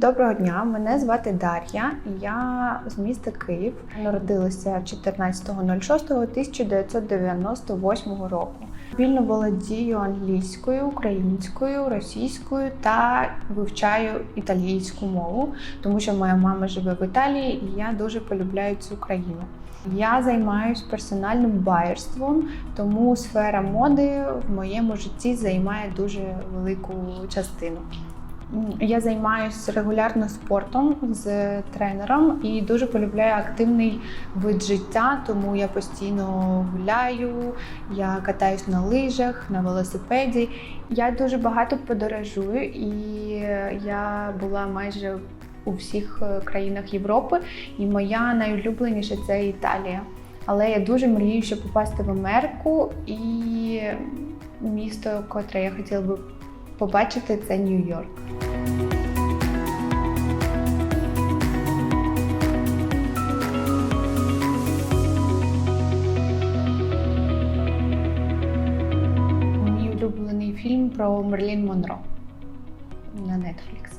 Доброго дня, мене звати Дар'я. Я з міста Київ. Народилася 14.06.1998 року. Вільно володію англійською, українською, російською та вивчаю італійську мову, тому що моя мама живе в Італії і я дуже полюбляю цю країну. Я займаюся персональним байерством, тому сфера моди в моєму житті займає дуже велику частину. Я займаюся регулярно спортом з тренером і дуже полюбляю активний вид життя, тому я постійно гуляю, я катаюсь на лижах, на велосипеді. Я дуже багато подорожую, і я була майже у всіх е, країнах Європи. І моя найулюбленіша це Італія. Але я дуже мрію, щоб попасти в Америку, і місто, котре я хотіла би побачити, це Нью-Йорк. Фільм про Мерлін Монро на Netflix.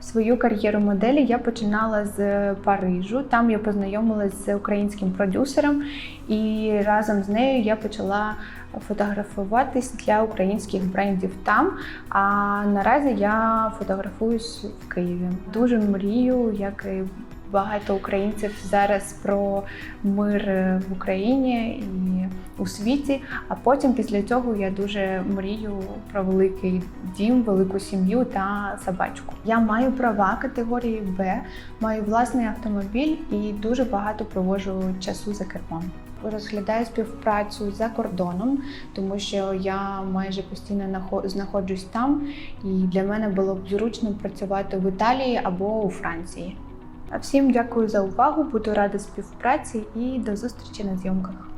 Свою кар'єру моделі я починала з Парижу. Там я познайомилася з українським продюсером, і разом з нею я почала фотографуватись для українських брендів там. А наразі я фотографуюсь в Києві. Дуже мрію, як і багато українців зараз про мир в Україні і у світі. А потім після цього я дуже мрію про великий дім, велику сім'ю та собачку. Я маю права категорії Б, маю власний автомобіль і дуже багато проводжу часу за кермом. Розглядаю співпрацю за кордоном, тому що я майже постійно нахо- знаходжусь там, і для мене було б зручно працювати в Італії або у Франції. А всім дякую за увагу, буду рада співпраці і до зустрічі на зйомках.